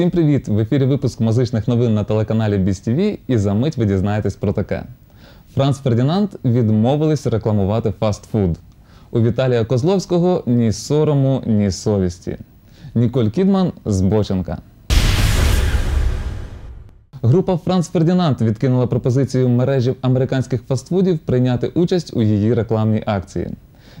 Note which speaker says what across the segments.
Speaker 1: Всім привіт! В ефірі випуск музичних новин на телеканалі Біз і за мить ви дізнаєтесь про таке. Франц Фердінанд відмовились рекламувати фастфуд. У Віталія Козловського ні сорому, ні совісті. Ніколь Кідман збоченка. Група Франц Фердінанд відкинула пропозицію мережі американських фастфудів прийняти участь у її рекламній акції.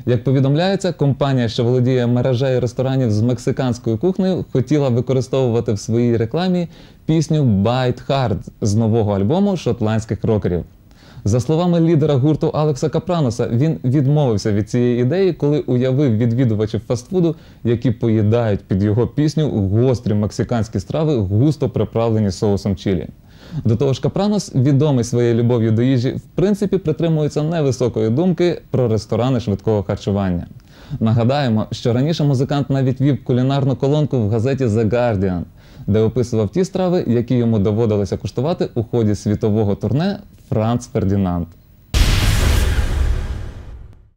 Speaker 1: Як повідомляється, компанія, що володіє мережею ресторанів з мексиканською кухнею, хотіла використовувати в своїй рекламі пісню Bite Hard з нового альбому шотландських рокерів. За словами лідера гурту Алекса Капраноса, він відмовився від цієї ідеї, коли уявив відвідувачів фастфуду, які поїдають під його пісню гострі мексиканські страви, густо приправлені соусом чилі. До того ж, Капранос, відомий своєю любов'ю до їжі, в принципі притримується невисокої думки про ресторани швидкого харчування. Нагадаємо, що раніше музикант навіть вів кулінарну колонку в газеті The Guardian, де описував ті страви, які йому доводилося куштувати у ході світового турне Франц Фердінанд.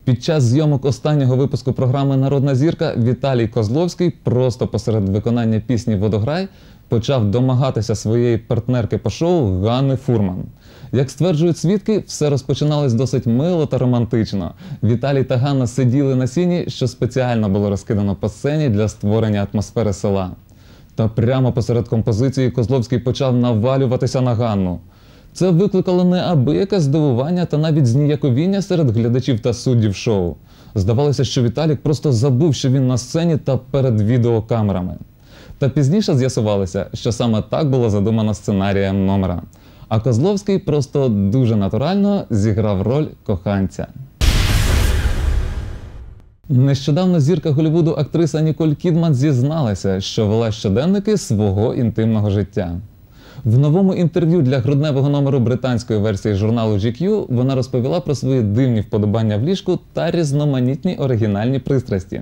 Speaker 1: Під час зйомок останнього випуску програми Народна зірка Віталій Козловський просто посеред виконання пісні Водограй почав домагатися своєї партнерки по шоу Ганни Фурман. Як стверджують свідки, все розпочиналось досить мило та романтично. Віталій та Ганна сиділи на сіні, що спеціально було розкидано по сцені для створення атмосфери села. Та прямо посеред композиції Козловський почав навалюватися на Ганну. Це викликало неабияке здивування та навіть зніяковіння серед глядачів та суддів шоу. Здавалося, що Віталік просто забув, що він на сцені та перед відеокамерами. Та пізніше з'ясувалося, що саме так було задумано сценарієм номера. А Козловський просто дуже натурально зіграв роль коханця. Нещодавно зірка Голлівуду актриса Ніколь Кідман зізналася, що вела щоденники свого інтимного життя. В новому інтерв'ю для грудневого номеру британської версії журналу GQ вона розповіла про свої дивні вподобання в ліжку та різноманітні оригінальні пристрасті.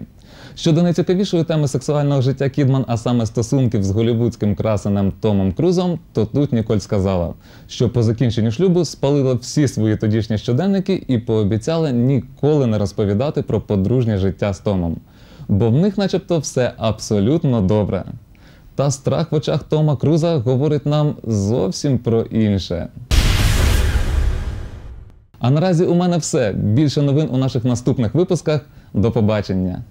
Speaker 1: Щодо найцікавішої теми сексуального життя Кідман, а саме стосунків з голівудським красенем Томом Крузом, то тут Ніколь сказала, що по закінченню шлюбу спалила всі свої тодішні щоденники і пообіцяла ніколи не розповідати про подружнє життя з Томом. Бо в них, начебто, все абсолютно добре. Та страх в очах Тома Круза говорить нам зовсім про інше. А наразі у мене все. Більше новин у наших наступних випусках. До побачення!